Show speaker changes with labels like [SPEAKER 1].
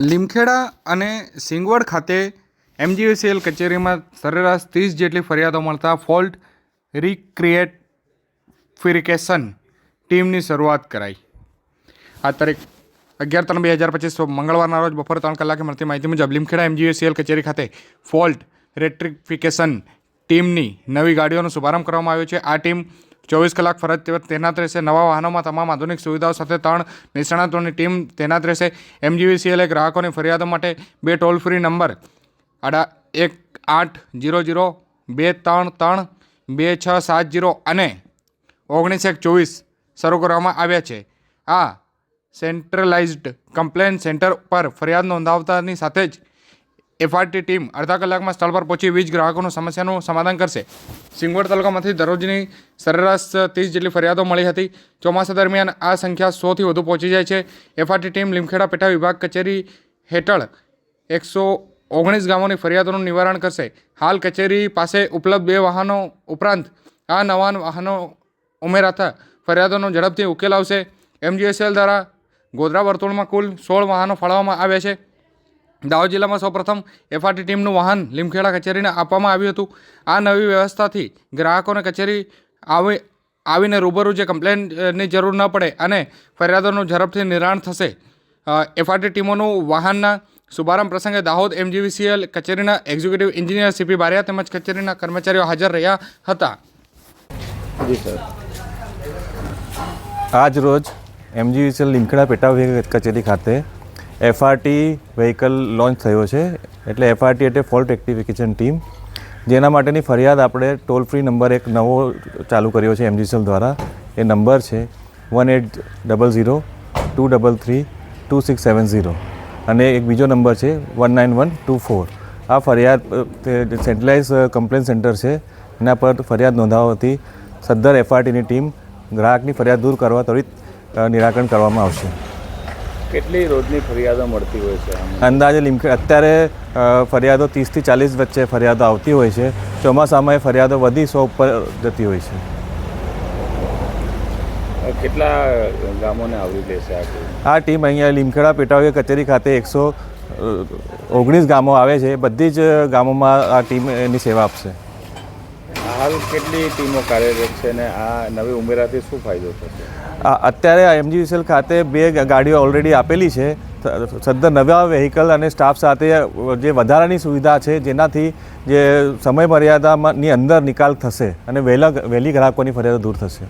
[SPEAKER 1] લીમખેડા અને સિંગવડ ખાતે એમજીવીસીએલ કચેરીમાં સરેરાશ ત્રીસ જેટલી ફરિયાદો મળતા ફોલ્ટ રિક્રિએટફિકેશન ટીમની શરૂઆત કરાઈ. આ તારીખ અગિયાર ત્રણ બે હજાર પચીસ મંગળવારના રોજ બપોરે ત્રણ કલાકે મળતી માહિતી મુજબ લીમખેડા એમજીવીસીએલ કચેરી ખાતે ફોલ્ટ રેટ્રિફિકેશન ટીમની નવી ગાડીઓનો શુભારંભ કરવામાં આવ્યો છે. આ ટીમ ચોવીસ કલાક ફરજ તૈનાત રહેશે. નવા વાહનોમાં તમામ આધુનિક સુવિધાઓ સાથે ત્રણ નિષ્ણાતોની ટીમ તૈનાત રહેશે. એમજીવીસીએલએ ગ્રાહકોની ફરિયાદો માટે બે ટોલ ફ્રી નંબર. આડા એક આઠ જીરો જીરો, બે ત્રણ ત્રણ, બે છ સાત જીરો અને ઓગણીસ એક ચોવીસ શરૂ કરવામાં આવ્યા છે. આ સેન્ટ્રલાઇઝ્ડ કમ્પ્લેન સેન્ટર પર ફરિયાદ નોંધાવતાની સાથે જ એફઆરટી ટીમ અડધા કલાકમાં સ્થળ પર પહોંચી વીજ ગ્રાહકોનું સમસ્યાનું સમાધાન કરશે. સિંગવડ તાલુકામાંથી દરરોજની સરેરાશ ત્રીસ જેટલી ફરિયાદો મળી હતી. ચોમાસા દરમિયાન આ સંખ્યા સોથી વધુ પહોંચી જાય છે. એફઆરટી ટીમ લીમખેડા પેટા વિભાગ કચેરી હેઠળ એકસો ઓગણીસ ગામોની ફરિયાદોનું નિવારણ કરશે. હાલ કચેરી પાસે ઉપલબ્ધ બે વાહનો ઉપરાંત આ નવા વાહનો ઉમેરાતા ફરિયાદોનો ઝડપથી ઉકેલ આવશે. એમજીએસએલ દ્વારા ગોધરા વર્તુળમાં કુલ સોળ વાહનો ફાળવવામાં આવ્યા છે. દાહોદ જિલ્લામાં સૌપ્રથમ એફઆરટી ટીમનું વાહન લીમખેડા કચેરીને આપવામાં આવ્યું હતું. આ નવી વ્યવસ્થાથી ગ્રાહકોને કચેરી આવી, આવીને રૂબરૂ જે કમ્પ્લેનની જરૂર ન પડે અને ફરિયાદોનું ઝડપથી નિરાણ થશે એફઆરટી ટીમોનું વાહનના શુભારંભ પ્રસંગે દાહોદ એમજીવીસીએલ કચેરીના executive engineer C P Bariya તેમજ કચેરીના કર્મચારીઓ હાજર રહ્યા હતા.
[SPEAKER 2] આજ રોજ એમજીવીસીએલ લીમખેડા પેટા કચેરી ખાતે એફઆરટી વ્હીકલ લોન્ચ થયો છે. એટલે એફઆરટી એટલે ફોલ્ટ રેક્ટિફિકેશન ટીમ જેના માટેની ફરિયાદ આપણે ટોલ ફ્રી નંબર એક નવો ચાલુ કર્યો છે એમજીસેલ દ્વારા. એ નંબર છે one eight double zero two double three two six seven zero અને એક બીજો નંબર છે one nine one two four આ ફરિયાદ સેન્ટ્રલાઇઝ કમ્પ્લેન સેન્ટર છે. એના પર ફરિયાદ નોંધાવવાથી સદ્ધર એફઆરટીની ટીમ ગ્રાહકની ફરિયાદ દૂર કરવા ત્વરિત નિરાકરણ કરવામાં આવશે.
[SPEAKER 3] કેટલી રોજની ફરિયાદો મળતી હોય છે
[SPEAKER 2] અંદાજે લીમખે અત્યારે ફરિયાદો ત્રીસથી ચાલીસ વચ્ચે ફરિયાદો આવતી હોય છે. ચોમાસામાં એ ફરિયાદો વધી સો ઉપર જતી હોય છે.
[SPEAKER 3] કેટલા ગામોને આવરી લેશે આ ટીમ?
[SPEAKER 2] આ ટીમ અહીંયા લીમખેડા પેટાવી કચેરી ખાતે એકસો ઓગણીસ ગામો આવે છે. બધી જ ગામોમાં આ ટીમ એની સેવા આપશે.
[SPEAKER 3] હાલ કેટલી ટીમો કાર્યરત છે ને આ નવી ઉમેરાથી શું ફાયદો થશે?
[SPEAKER 2] અત્યારે એમજીવીસીએલ ખાતે બે ગાડીઓ ઓલરેડી આપેલી છે. સદ્ધર નવા વેહિકલ અને સ્ટાફ સાથે જે વધારાની સુવિધા છે, જેનાથી જે સમય મર્યાદાની અંદર નિકાલ થશે અને વહેલા, વહેલી ગ્રાહકોની ફરિયાદ દૂર થશે.